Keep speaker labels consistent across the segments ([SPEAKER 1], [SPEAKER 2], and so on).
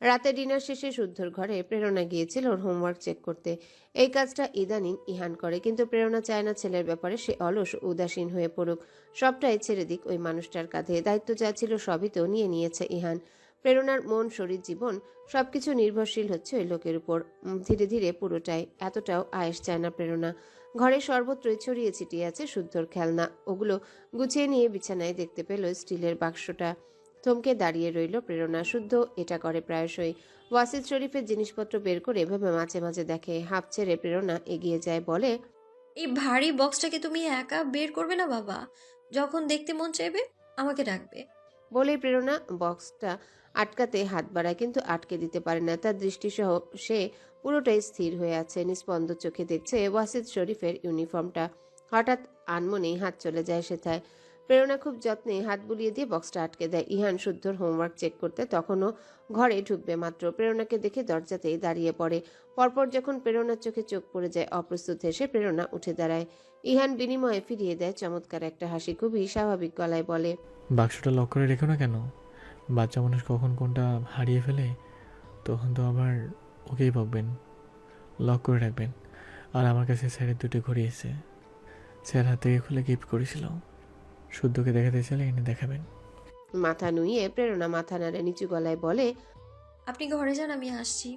[SPEAKER 1] রাতে ডিনার শেষে শুদ্ধর ঘরে প্রেরণা গিয়েছিল ওর হোমওয়ার্ক চেক করতে। এই কাজটা ইদানিং ইহান করে, কিন্তু প্রেরণা চায় না ছেলের ব্যাপারে, সে অলস, উদাসীন হয়ে পড়ুক। সবটাই ছেড়ে দিক ওই মানুষটার কাঁধে, দায়িত্ব যা ছিল সবই তো নিয়ে নিয়েছে ইহান। প্রেরণার মন, শরীর, জীবন, সবকিছু নির্ভরশীল হচ্ছে ওই লোকের উপর। ধীরে ধীরে পুরোটাই, এতটাও আয়েস চায় না প্রেরণা। ঘরে সর্বত্রই ছড়িয়ে ছিটিয়ে আছে শুদ্ধর খেলনা। ওগুলো গুছিয়ে নিয়ে বিছানায় দেখতে পেল স্টিলের বাক্সটা। থমকে দাঁড়িয়ে রইল প্রেরণা শুদ্ধ এটা করে প্রায়শই। ওয়াসিদ শরীফের জিনিসপত্র বের করে এভাবে মাঝে মাঝে দেখে হাঁপ ছেড়ে প্রেরণা এগিয়ে যায় বলে
[SPEAKER 2] এই ভারী বক্সটাকে তুমি একা বের করবে না বাবা? যখন দেখতে মন চাইবে আমাকে ডাকবে
[SPEAKER 1] বলেই প্রেরণা বক্সটা আটকাতে হাত বাড়ায় কিন্তু আটকে দিতে পারে না। তার দৃষ্টিসহ সে পুরোটাই স্থির হয়ে আছে নিস্পন্দ চোখে দেখছে ওয়াসিদ শরীফের ইউনিফর্মটা। হঠাৎ আনমনেই হাত চলে যায় সেথায়। প্রেরণা খুব যত্নে হাত বুলিয়ে দিয়ে বক্সটা আটকে দেয়। ইহান শুদ্ধর হোমওয়ার্ক চেক করতে তখনও ঘরে ঢুকবে মাত্র। প্রেরণাকে দেখে দরজাতেই দাঁড়িয়ে পড়ে। পরপর যখন প্রেরণার চোখে চোখ পড়ে যায়, অপ্রস্তুত হেসে প্রেরণা উঠে দাঁড়ায়। ইহান বিনিময়ে ফিরিয়ে দেয় চমৎকার একটা হাসি, খুবই স্বাভাবিক গলায় বলে।
[SPEAKER 3] বাক্সটা লক করে রেখো না কেন? বাচ্চা মানুষ কখন কোনটা হারিয়ে ফেলে, তখন তো আবার ওকেই বকবেন। লক করে রাখবেন। আর আমার কাছে স্যারের দুটো ঘড়ি এসে স্যার হাত থেকে খুলে গিফট করেছিল। শুদ্ধকে দেখাতে চাইলে এনে দেখাবেন।
[SPEAKER 1] মাথা নুইয়ে প্রেরণা মাথা নাড়ে নিচু গলায় বলে
[SPEAKER 2] আপনি ঘরে যান আমি আসছি।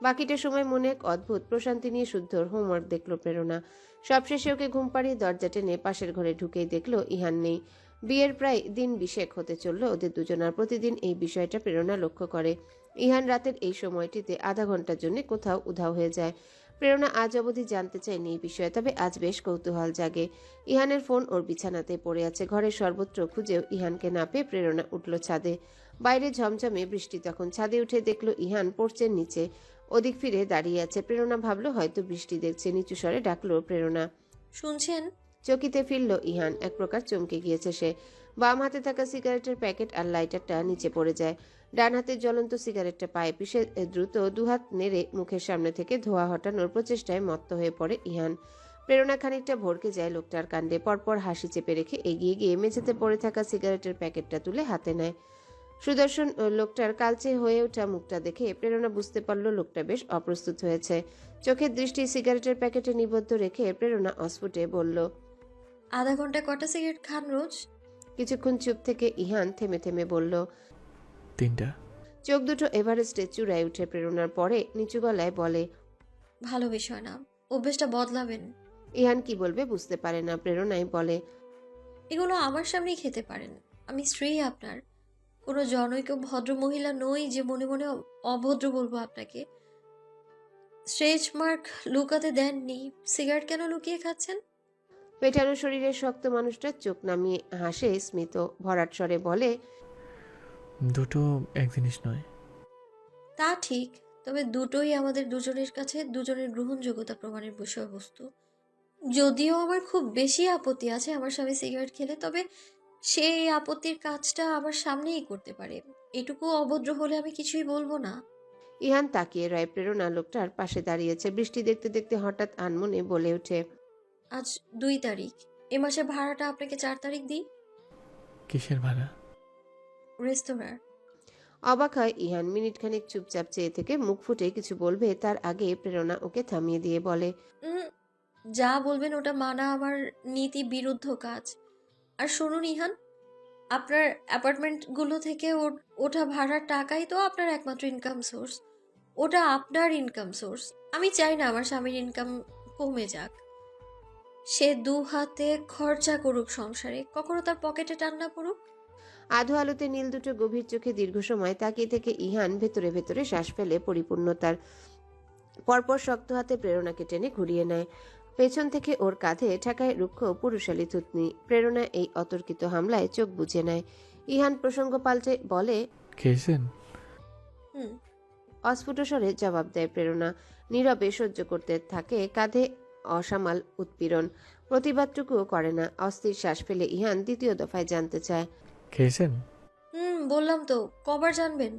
[SPEAKER 1] বাকিটা সময় মনে এক অদ্ভুত প্রশান্তি নিয়ে শুদ্ধর হোমওয়ার্ক দেখল প্রেরণা। সবশেষে ওকে ঘুম পাড়িয়ে দরজা টেনে পাশের ঘরে ঢুকেই দেখল ইহান নেই। বিয়ের প্রায় দিন বিশেক হতে চলল ওদের দুজনার প্রতিদিন এই বিষয়টা প্রেরণা লক্ষ্য করে। ইহান রাতের এই সময়টিতে আধা ঘণ্টার জন্য কোথাও উধাও হয়ে যায়। প্রেরণা আজ অবধি জানতে চায়নি এই বিষয়ে তবে আজ বেশ কৌতূহল জাগে। ইহানের ফোন ওর বিছানাতে পড়ে আছে। ঘরের সর্বত্র খুঁজেও ইহানকে না পেয়ে প্রেরণা উঠল ছাদে। বাইরে ঝমঝমে বৃষ্টি তখন ছাদে উঠে দেখল ইহান পড়ছে নিচে। ওদিক ফিরে দাঁড়িয়ে আছে। প্রেরণা ভাবলো হয়তো বৃষ্টি দেখছে নিচু স্বরে ডাকলো প্রেরণা।
[SPEAKER 2] শুনছেন?
[SPEAKER 1] চকিতে ফিরল ইহান। এক প্রকার চমকে গিয়েছে সে। বাম হাতে থাকা সিগারেটের প্যাকেট আর লাইটারটা নিচে পড়ে যায়। ডান হাতের জ্বলন্ত সিগারেটটা পায়ে পিষে দ্রুত দুহাত নেড়ে মুখের সামনে থেকে ধোয়া হটানোর প্রচেষ্টায় মত্ত হয়ে পড়ে ইহান। প্রেরণা খানিকটা ভরকে যায় লোকটার কাণ্ডে। পরপর হাসি চেপে রেখে এগিয়ে গিয়ে মেঝেতে পড়ে থাকা সিগারেটের প্যাকেটটা তুলে হাতে নেয়। সুদর্শন লোকটার কালচে হয়ে ওঠা মুখটা দেখে প্রেরণা বুঝতে পারল লোকটা বেশ অপ্রস্তুত হয়েছে। চোখের দৃষ্টি সিগারেটের প্যাকেটে নিবদ্ধ রেখে প্রেরণা অস্ফুটে বলল
[SPEAKER 2] আধা ঘণ্টা কটা সিগারেট খান রোজ?
[SPEAKER 1] কিছুক্ষণ চুপ থেকে ইহান থেমে থেমে বলল
[SPEAKER 3] তিনটা।
[SPEAKER 1] চোখ দুটো এভারেস্টে চূড়ায় উঠে প্রেরণার পরে নিচু গলায় বলে
[SPEAKER 2] ভালো বিষয় না অভ্যেসটা বদলাবেন।
[SPEAKER 1] ইহান কি বলবে বুঝতে পারে না প্রেরণায় বলে
[SPEAKER 2] এগুলো আমার সামনেই খেতে পারেন আমি স্ত্রী আপনার। কোনো জনৈক ভদ্র মহিলা নই যে মনে মনে অভদ্র বলব আপনাকে। স্ট্রেচ মার্ক লুকাতে দেননি সিগারেট কেন লুকিয়ে খাচ্ছেন?
[SPEAKER 1] পেটানো শরীরের শক্ত মানুষটা চোখ নামিয়ে হাসে স্মিত ভরাট স্বরে বলে
[SPEAKER 3] দুটো এক জিনিস নয়।
[SPEAKER 2] তা ঠিক তবে দুটোই আমাদের দুজনের কাছে দুজনের গ্রহণযোগ্যতা প্রমাণের বিষয়বস্তু। যদিও আমার খুব বেশি আপত্তি আছে আমার স্বামী সিগারেট খেলে তবে সেই আপত্তির কাজটা আমার সামনেই করতে পারে। এটুকু অভদ্র হলে আমি কিছুই বলব না।
[SPEAKER 1] ইহান তাকিয়ে রয় প্রেরণা লোকটার পাশে দাঁড়িয়েছে। বৃষ্টি দেখতে দেখতে হঠাৎ আনমনে বলে ওঠে
[SPEAKER 2] আজ দুই তারিখ। এ মাসে ভাড়াটা আপনাকে চার তারিখ দিই?
[SPEAKER 3] কিসের ভাড়া?
[SPEAKER 2] রেস্তোরাঁর
[SPEAKER 1] অবাক হয় ইহান মিনিট খানিক চুপচাপ চেয়ে থেকে মুখ ফুটে কিছু বলবে তার আগে প্রেরণা ওকে থামিয়ে দিয়ে বলে
[SPEAKER 2] উম, যা বলবেন ওটা মানা আমার নীতি বিরুদ্ধ কাজ। আর শুনুন ইহান আপনার অ্যাপার্টমেন্টগুলো থেকে ও- ওঠা ভাড়ার টাকাই তো আপনার একমাত্র ইনকাম সোর্স ওটা আপনার ইনকাম সোর্স আমি চাই না আমার স্বামীর ইনকাম কমে যাক। সে দু হাতে খরচা করুক সংসারে কখনো তার পকেটে টান্না পড়ুক।
[SPEAKER 1] আধো আলোতে নীল দুটো গভীর চোখে দীর্ঘ সময় তাকিয়ে থেকে ইহান ভেতরে ভেতরে শ্বাস ফেলে পরিপূর্ণতার পরপর শক্ত হাতে প্রেরণাকে টেনে ঘুরিয়ে নেয়। পেছন থেকে ওর কাঁধে ঠেকায় রুক্ষ পুরুষালী থুতনি। প্রেরণা এই অতর্কিত হামলায় চোখ বুঝে নেয়। ইহান প্রসঙ্গ পাল্টে বলে
[SPEAKER 3] খেয়েছেন?
[SPEAKER 2] হুম।
[SPEAKER 1] অস্ফুট স্বরে জবাব দেয় প্রেরণা। নীরবে সহ্য করতে থাকে কাঁধে অসামাল উৎপীড়ন। প্রতিবাদটুকুও করে না। অস্থির শ্বাস ফেলে ইহান দ্বিতীয় দফায় জানতে চায়।
[SPEAKER 3] খেয়েছেন?
[SPEAKER 2] হুম বললাম তো কবার জানবেন।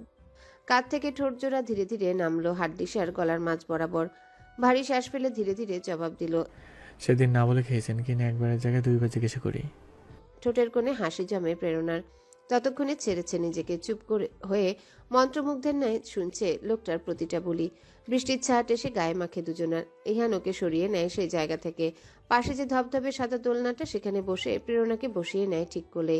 [SPEAKER 1] কাঁধ থেকে ঠোঁট জোড়া ধীরে ধীরে নামলো হাড্ডিসার গলার মাঝ বরাবর। ভারী শ্বাস ফেলে ধীরে ধীরে জবাব দিল
[SPEAKER 3] সেদিন না বলে খেয়েছেন কিনা একবারের জায়গায় দুইবার জিজ্ঞাসা করি।
[SPEAKER 1] ঠোঁটের কোণে হাসি জমে প্রেরণার ততক্ষণে ছেড়েছে নিজেকে চুপ করে হয়ে মন্ত্রমুগ্ধের ন্যায় শুনছে লোকটার প্রতিটা বলি। বৃষ্টির ছাট এসে গায়ে মাখে দুজনার ইহান ওকে সরিয়ে নেয় সেই জায়গা থেকে। পাশে যে ধবধবে সাদা দোলনাটা সেখানে বসে প্রেরণাকে বসিয়ে নেয় ঠিক কোলে।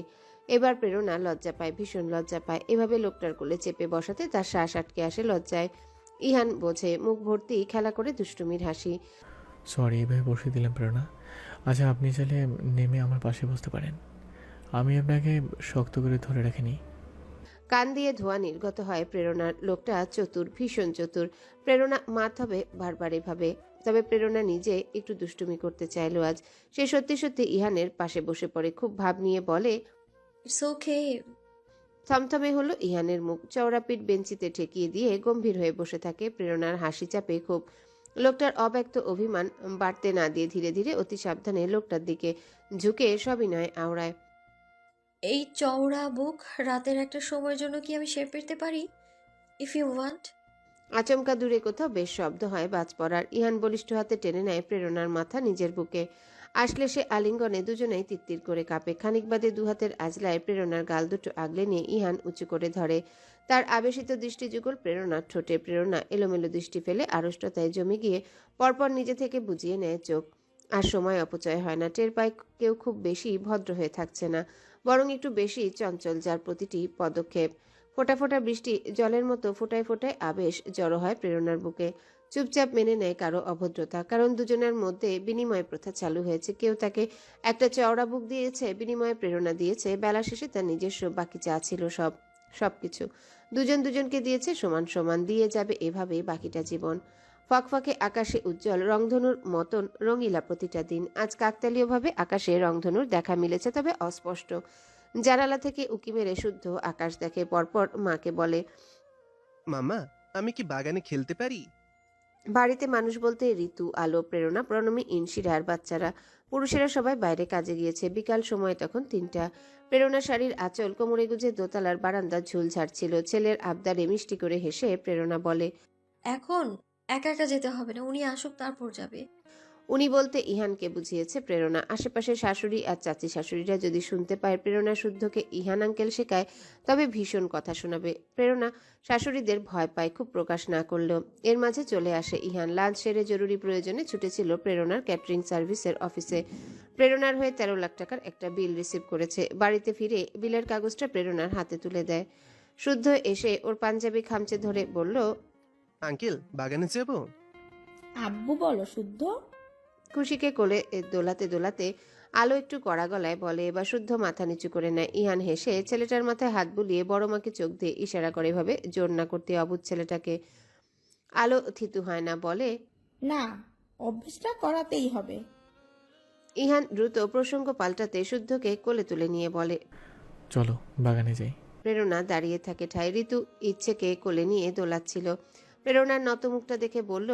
[SPEAKER 1] এবার প্রেরণা লজ্জা পায় ভীষণ লজ্জা পায়। এভাবে লোকটার কোলে চেপে বসাতে তার শ্বাস আটকে আসে লজ্জায়। ইহান বোঝে মুখ ভর্তি খেলা করে দুষ্টুমির হাসি।
[SPEAKER 3] সরি এভাবে বসে দিলাম প্রেরণা। আচ্ছা আপনি চাইলে নেমে আমার পাশে বসতে পারেন। আমি আপনাকে শক্ত করে ধরে রাখিনি।
[SPEAKER 1] কান দিয়ে ধোয়া নির্গত হয় প্রেরণার। লোকটা চতুর ভীষণ চতুর। প্রেরণা মাত হবে বারবার এভাবে। তবে প্রেরণা নিজে একটু দুষ্টুমি করতে চাইলো আজ। সে সত্যি সত্যি ইহানের পাশে বসে পড়ে। খুব ভাব নিয়ে বলে
[SPEAKER 2] ইটস ওকে
[SPEAKER 1] থমথমে হলো ইহানের মুখ। চওড়াপিট বেঞ্চিতে ঠেকিয়ে দিয়ে গম্ভীর হয়ে বসে থাকে প্রেরণার হাসি চাপে খুব। লোকটার অব্যক্ত অভিমান বাড়তে না দিয়ে ধীরে ধীরে অতি সাবধানে লোকটার দিকে ঝুঁকে সবিনয় আওড়ায়।
[SPEAKER 2] এই চওড়া বুক রাতের একটা সময়ের জন্য কি আমি শেপ পেতে পারি? ইফ ইউ ওয়ান্ট
[SPEAKER 1] আচমকা দূরে কোথাও বেশ শব্দ হয় বাজ পড়ার। ইহান বলিষ্ঠ হাতে টেনে নেয় প্রেরণার মাথা নিজের বুকে। আসলে সে আলিঙ্গনে দুজনেই তিত্তির করে কাঁপে। খানিক বাদে দুহাতের আজলায় প্রেরণার গাল দুটো আগলে নিয়ে ইহান উঁচু করে ধরে। তার আবেশিত দৃষ্টি যুগল প্রেরণার ঠোঁটে প্রেরণা, এলোমেলো দৃষ্টি ফেলে আড়ষ্টতায় জমে গিয়ে পরপর নিজে থেকে বুঝিয়ে নেয় চোখ। আর সময় অপচয় হয় না, টের পায় কেউ খুব বেশি ভদ্র হয়ে থাকছে না, বরং একটু বেশি চঞ্চল যার প্রতিটি পদক্ষেপ। ফোটা ফোটা বৃষ্টি জলের মতো ফোটায় ফোটায় আবেশ জড়ো হয় প্রেরণার বুকে। চুপচাপ মেনে নেয় কারও অভদ্রতা। কারণ দুজনের মধ্যে বিনিময় প্রথা চালু হয়েছে। কেউ তাকে একটা চওড়া বুক দিয়েছে, বিনিময়ে প্রেরণা দিয়েছে। বেলা শেষে তার নিজস্ব বাকি যা ছিল সব, সবকিছু। দুজন দুজনকে দিয়েছে সমান সমান। দিয়ে যাবে এভাবেই বাকিটা জীবন। ফকফকে আকাশে উজ্জ্বল, রংধনুর মতন রঙিলা প্রতিটা দিন। আজ কাকতালীয়ভাবে আকাশে রংধনুর দেখা মিলেছে, তবে অস্পষ্ট। জানালা থেকে উকি মেরে শুদ্ধ আকাশ দেখে পরপর মাকে বলে,
[SPEAKER 4] মামা, আমি কি বাগানে খেলতে পারি?
[SPEAKER 1] বাড়িতে মানুষ বলতে ঋতু, আলো, প্রেরণা, প্রণমী ইনশিরার বাচ্চারা। পুরুষেরা সবাই বাইরে কাজে গিয়েছে। বিকাল সময় তখন তিনটা। প্রেরণা শাড়ির আঁচল, কোমরে গুজে দোতলার বারান্দা ঝুল ঝাড়ছিল। ছেলের আবদারে মিষ্টি করে হেসে প্রেরণা বলে,
[SPEAKER 2] এখন একা একা যেতে হবে না, উনি আসুক, তারপর যাবে।
[SPEAKER 1] উনি বলতে ইহানকে বুঝিয়েছে প্রেরণা। আশেপাশে শাশুড়ি আর চাচি শাশুড়িরা যদি শুনতে পায় প্রেরণা শুদ্ধকে ইহান আঙ্কেল শেখায় তবে ভীষণ কথা শোনাবে। প্রেরণা শাশুড়িদের ভয় পায় খুব প্রকাশ না করলেও। এর মাঝে চলে আসে ইহান। লাঞ্চ সেরে জরুরি প্রয়োজনে ছুটেছিল প্রেরণার ক্যাটারিং সার্ভিসের অফিসে। প্রেরণার হয়ে তেরো লাখ টাকার একটা বিল রিসিভ করেছে। বাড়িতে ফিরে বিলের কাগজটা প্রেরণার হাতে তুলে দেয়। শুদ্ধ এসে ওর পাঞ্জাবি খামচে ধরে বলল
[SPEAKER 4] আঙ্কেল বাগানে যাব?
[SPEAKER 5] আব্বু বলো শুদ্ধ?
[SPEAKER 1] খুশিকে কোলে দোলাতে দোলাতে আলো একটু কড়া গলায় বলে এবার শুদ্ধ মাথা নিচু করে নেয় ইহান হেসে ছেলেটার মাথায় হাত বুলিয়ে বড় মাকে চোখ দিয়ে ইশারা করে ভাবে জোর না করতে অবুধ ছেলেটাকে। আলো থিতু হয় না বলে
[SPEAKER 5] না অভ্যেসটা করাতেই হবে।
[SPEAKER 1] ইহান দ্রুত প্রসঙ্গ পাল্টাতে শুদ্ধকে কোলে তুলে নিয়ে বলে
[SPEAKER 3] চলো বাগানে যাই।
[SPEAKER 1] প্রেরণা দাঁড়িয়ে থাকে ঠাই ঋতু ইচ্ছেকে কোলে নিয়ে দোলাচ্ছিল। প্রেরণার নতমুখটা দেখে বলল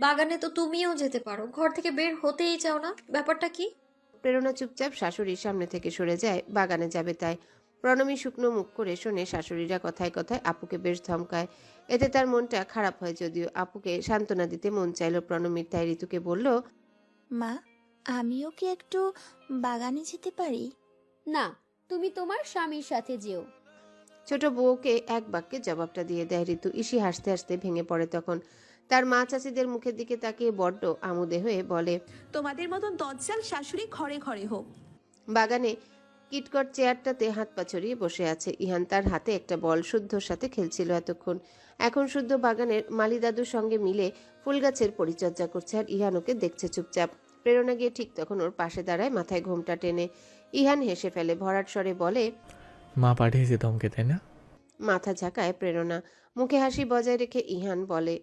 [SPEAKER 2] বাগানে তো তুমিও যেতে পারো। ঘর থেকে বের হতেই চাও না? ব্যাপারটা কি?
[SPEAKER 1] প্রেরণা চুপচাপ শাশুড়ির সামনে থেকে সরে যায়। বাগানে যাবে তাই। প্রণমী শুকনো মুখ করে শোনে শাশুড়িরা কথায় কথায় আপুকে বেশ ধমকায়। এতে তার মনটা খারাপ হয় যদিও আপুকে সান্ত্বনা দিতে মন চাইল। প্রণমীর তাই ঋতুকে বলল
[SPEAKER 6] মা আমিও কি একটু বাগানে যেতে পারি?
[SPEAKER 7] না তুমি তোমার স্বামীর সাথে যেও।
[SPEAKER 1] ছোট বউকে এক বাক্যে জবাবটা দিয়ে দেয় ঋতু। ইসি হাসতে হাসতে ভেঙে পড়ে তখন। তার মা চাষিদের মুখের দিকে তাকিয়ে বড্ড আমুদে হয়ে বলে
[SPEAKER 8] তোমাদের মতন দজ্জাল শাশুড়ি ঘরে ঘরে হোক।
[SPEAKER 1] বাগানে কিটকট চেয়ারটাতে হাত পা ছড়িয়ে বসে আছে। ইহান তার হাতে একটা বল শুদ্ধর সাথে খেলছিল এতক্ষণ। এখন শুদ্ধ বাগানের মালি দাদুর সঙ্গে মিলে ফুল গাছের পরিচর্যা করছে আর ইহান ওকে দেখছে চুপচাপ। প্রেরণা গিয়ে ঠিক তখন ওর পাশে দাঁড়ায় মাথায় ঘোমটা টেনে। ইহান হেসে ফেলে ভরাট স্বরে বলে
[SPEAKER 3] মা পাঠিয়েছে দমকে তাই না?
[SPEAKER 1] মাথা ঝাঁকায় প্রেরণা। মুখে হাসি বজায় রেখে ইহান বলে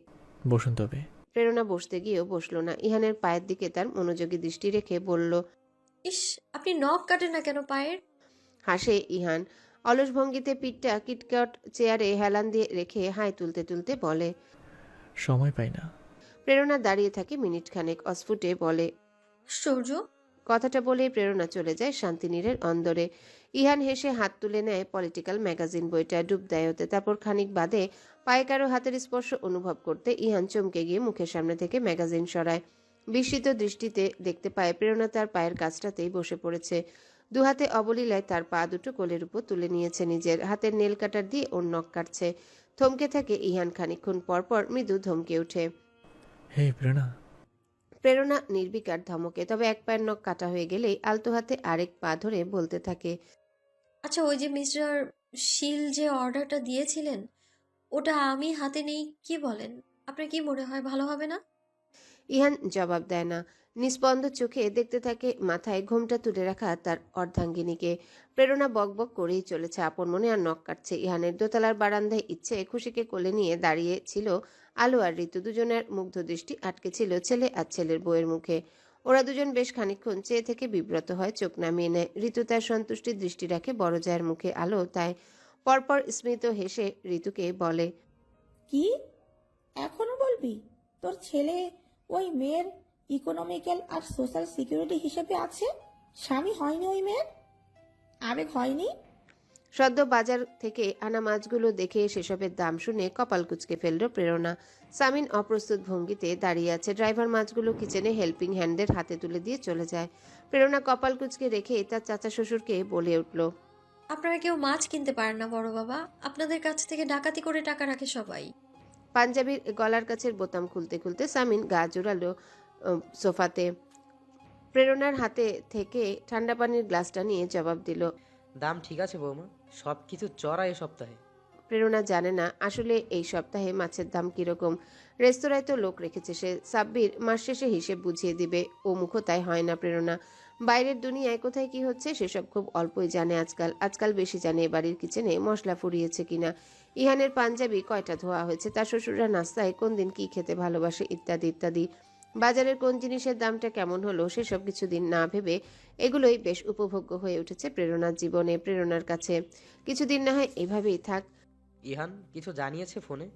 [SPEAKER 3] বসুন তবে।
[SPEAKER 1] প্রেরণা বসতে গিয়েও বসল না। ইহানের পায়ের দিকে তার মনোযোগী দৃষ্টি রেখে বলল
[SPEAKER 2] ইস আপনি নখ কাটেন না কেন পায়ের?
[SPEAKER 1] হাসে ইহান। অলস ভঙ্গিতে পিঠটা কিটকট চেয়ারে হেলান দিয়ে রেখে হাই তুলতে তুলতে বলে
[SPEAKER 3] সময় পাই না।
[SPEAKER 1] প্রেরণা দাঁড়িয়ে থাকে মিনিট খানেক অস্ফুটে বলে
[SPEAKER 2] আশ্চর্য
[SPEAKER 1] কথাটা বলে প্রেরণা চলে যায় শান্তিনীরের অন্দরে। ইহান হেসে হাত তুলে নেয় পলিটিক্যাল ম্যাগাজিন বইটা ডুব দেয় ওতে। তারপর খানিক বাদে পায়ে কারও হাতের স্পর্শ অনুভব করতে ইহান চমকে গিয়ে মুখের সামনে থেকে ম্যাগাজিন সরায়। বিস্মিত দৃষ্টিতে দেখতে পায় প্রেরণা তার পায়ের কাছটাতেই বসে পড়েছে। দুহাতে অবলীলায় তার পা দুটো কোলের উপর তুলে নিয়েছে নিজের। হাতের নেল কাটার দিয়ে ওর নখ কাটছে। থমকে থাকে ইহান খানিকক্ষণ পরপর মৃদু ধমকে ওঠে।
[SPEAKER 3] হে প্রেরণা।
[SPEAKER 1] প্রেরণা নির্বিকার ধমকে তবে এক পায়ের নখ কাটা হয়ে গেলেই আলতো হাতে আরেক পা ধরে বলতে থাকে
[SPEAKER 2] আচ্ছা ওই যে মিস্টার শীল যে অর্ডারটা দিয়েছিলেন, ওটা আমি হাতে নেই, কি বলেন? আপনার কি মনে হয় ভালো হবে না?
[SPEAKER 1] ইহান জবাব দেয় না। নিস্পন্দ চোখে দেখতে থাকে মাথায় ঘোমটা তুলে রাখা তার অর্ধাঙ্গিনীকে। প্রেরণা বকবক করেই চলেছে আপন মনে আর নখ কাটছে। ইহানের দোতলার বারান্দায় ইচ্ছে খুশিকে কোলে নিয়ে দাঁড়িয়ে ছিল আলো আর ঋতু দুজনের মুগ্ধ দৃষ্টি আটকে ছিল ছেলে আর ছেলের বউয়ের মুখে। ওরা দুজন বেশ খানিকক্ষণ চেয়ে থেকে বিব্রত হয়, চোখ নামিয়ে নেয়। ঋতু তার সন্তুষ্টির দৃষ্টি রাখে, বড় জায়ের মুখে আলো, তাই পরপর স্মিত হেসে ঋতুকে বলে,
[SPEAKER 5] কি? এখনও বলবি? তোর ছেলে ওই মেয়ের ইকোনমিক্যাল আর সোশ্যাল সিকিউরিটি হিসেবে আছে? স্বামী হয়নি ওই মেয়ের? আবেগ হয়নি?
[SPEAKER 1] সদ্য বাজার থেকে আনা মাছগুলো দেখে সেসবের দাম শুনে কপাল কুচকে ফেলল প্রেরণা। সামিন অপ্রস্তুত ভঙ্গিতে দাঁড়িয়ে আছে। ড্রাইভার মাছগুলো কিচেনে হেল্পিং হ্যান্ডের হাতে তুলে দিয়ে চলে যায়। প্রেরণা কপাল কুচকে রেখে তার চাচা শ্বশুরকে বলে উঠল
[SPEAKER 2] আপনারা কেউ মাছ কিনতে পারেন না বড় বাবা। আপনাদের কাছ থেকে ডাকাতি করে টাকা রাখে সবাই।
[SPEAKER 1] পাঞ্জাবির গলার কাছের বোতাম খুলতে খুলতে সামিন গা জোড়ালো সোফাতে। প্রেরণার হাতে থেকে ঠান্ডা পানির গ্লাসটা নিয়ে জবাব দিল
[SPEAKER 9] দাম ঠিক আছে বৌমা। সব কিছু চড়া এ সপ্তাহে।
[SPEAKER 1] প্রেরণা জানে না, আসলে এই সপ্তাহে মাছের দাম কীরকম। রেস্তোরাঁয় তো লোক রেখেছে সে। সাব্বির মাস শেষে হিসেব বুঝিয়ে দিবে। ও মুখো তাই হয় না প্রেরণা। বাইরের দুনিয়ায় কোথায় কি হচ্ছে সেসব খুব অল্পই জানে আজকাল। আজকাল বেশি জানে বাড়ির কিচেনে মশলা ফুরিয়েছে কিনা। ইহানের পাঞ্জাবি কয়টা ধোয়া হয়েছে, তার শ্বশুররা নাস্তায় কোন দিন কি খেতে ভালোবাসে ইত্যাদি ইত্যাদি। বাজারের কোন জিনিসের দামটা কেমন হলো সেসব কিছু দিন না ভেবে এগুলোই বেশ উপভোগ্য হয়ে উঠেছে প্রেরণার জীবনে প্রেরণার কাছে। কিছুদিন না হয় এভাবেই থাক।
[SPEAKER 9] ইহান কিছু জানিয়েছে ফোনে?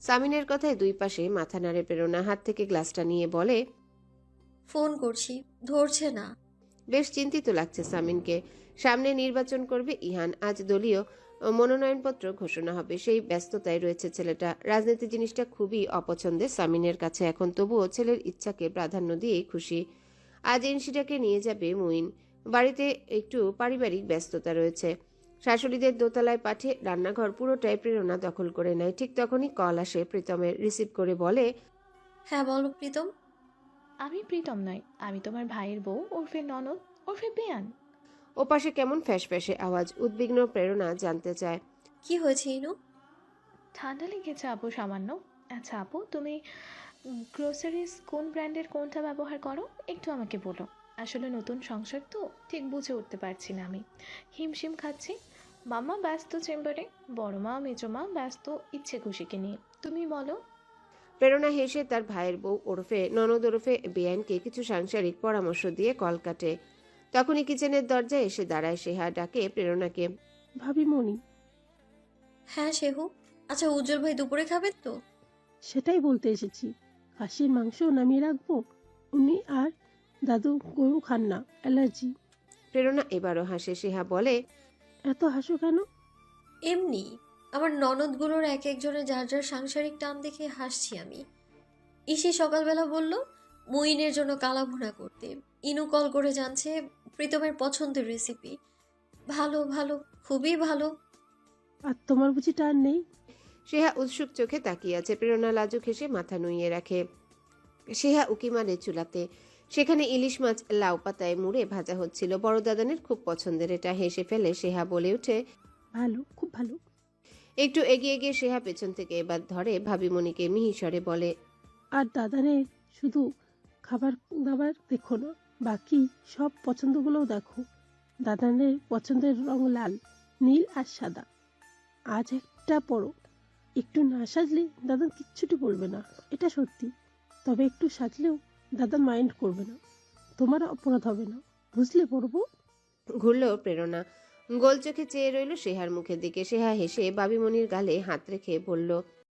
[SPEAKER 1] সামিনের কথায় দুই পাশে মাথা নাড়ে প্রেরণা হাত থেকে গ্লাসটা নিয়ে বলে
[SPEAKER 2] ফোন করছি ধরছে না।
[SPEAKER 1] বেশ চিন্তিত লাগছে সামিনকে। সামনে নির্বাচন করবে ইহান আজ দলীয় মনোনয়নপত্র ঘোষণা হবে। সেই ব্যস্ততায় রয়েছে ছেলেটা। রাজনীতি জিনিসটা খুবই অপছন্দের। সামিনের কাছে এখন তবুও ছেলের ইচ্ছাকে প্রাধান্য দিয়েই খুশি। আজ এনসিটাকে নিয়ে যাবে মুইন। বাড়িতে একটু পারিবারিক ব্যস্ততা রয়েছে। শাশুড়িদের দোতলায় পাঠিয়ে রান্নাঘর পুরোটাই প্রেরণা দখল করে নেয়। ঠিক তখনই কল আসে প্রীতমের। রিসিভ করে বলে
[SPEAKER 2] হ্যাঁ বলো প্রীতম।
[SPEAKER 10] আমি প্রীতম নয় আমি তোমার ভাইয়ের বউ ওরফে ননদ ওরফে বেয়ান।
[SPEAKER 1] ওপাশে কেমন ফ্যাস ফ্যাসে আওয়াজ উদ্বিগ্ন প্রেরণা জানতে চায়।
[SPEAKER 2] কি হয়েছে ইনু?
[SPEAKER 10] ঠান্ডা লেগেছে আপু সামান্য। আচ্ছা আপু তুমি গ্রোসারিজ কোন ব্র্যান্ডের কোনটা ব্যবহার করো? একটু আমাকে বলো। আসলে নতুন সংসার তো ঠিক বুঝে উঠতে পারছি না আমি। হিমশিম খাচ্ছি। মামা ব্যস্ত চেম্বারে বড় মা মেজো মা ব্যস্ত ইচ্ছে খুশিকে নিয়ে। তুমি বলো।
[SPEAKER 1] প্রেরণা হেসে তার ভাইয়ের বউ ওরফে ননদ ওরফে বেআইনকে কিছু সাংসারিক পরামর্শ দিয়ে কল কাটে। তখনই কিচেনের দরজায় এসে দাঁড়ায় সেহা ডাকে প্রেরণাকে।
[SPEAKER 11] ভাবি মনি।
[SPEAKER 2] হ্যাঁ সেহু। আচ্ছা উজ্জ্বল ভাই দুপুরে খাবেন তো?
[SPEAKER 11] সেটাই বলতে এসেছি। খাসির মাংস নামিয়ে রাখব। উনি আর দাদু গরু খান না অ্যালার্জি।
[SPEAKER 1] প্রেরণা এবারও হাসে। সেহা বলে
[SPEAKER 11] এত হাসো কেন?
[SPEAKER 2] এমনি আমার ননদগুলোর এক একজনের যার যার সাংসারিক টান দেখে হাসছি আমি। ইসি সকালবেলা বলল মুইনের জন্য কালা ভুনা করতে। ইনু কল করে জানছে প্রীতমের পছন্দের রেসিপি ভালো ভালো খুবই ভালো।
[SPEAKER 11] আর তোমার বুঝি টান নেই?
[SPEAKER 1] সেহা উৎসুক চোখে তাকিয়ে আছে প্রেরণা লাজুক হেসে মাথা নুইয়ে রাখে। সেহা উকি মারে চুলাতে। সেখানে ইলিশ মাছ লাউ পাতায় মুড়ে ভাজা হচ্ছিল। বড় দাদানের খুব পছন্দের এটা হেসে ফেলে সেহা বলে ওঠে।
[SPEAKER 11] ভালো খুব ভালো।
[SPEAKER 1] একটু এগিয়ে গিয়ে সেহা পেছন থেকে এবার ধরে ভাবিমণিকে মিহিসরে বলে
[SPEAKER 11] আর দাদানের শুধু খাবার দাবার দেখো না। বাকি সব পছন্দগুলোও দেখো। দাদানের পছন্দের রং লাল, নীল আর সাদা। আজ একটা পরো। একটু না সাজলে দাদা কিচ্ছুটি বলবে না, এটা সত্যি। তবে একটু সাজলেও দাদা মাইন্ড করবে না। তোমার অপরাধ হবে না, বুঝলে পড়ব
[SPEAKER 1] ঘুরল প্রেরণা। গোল চোখে চেয়ে রইল সেহার মুখের দিকে। সেহা হেসে বাবিমণির গালে হাত রেখে বলল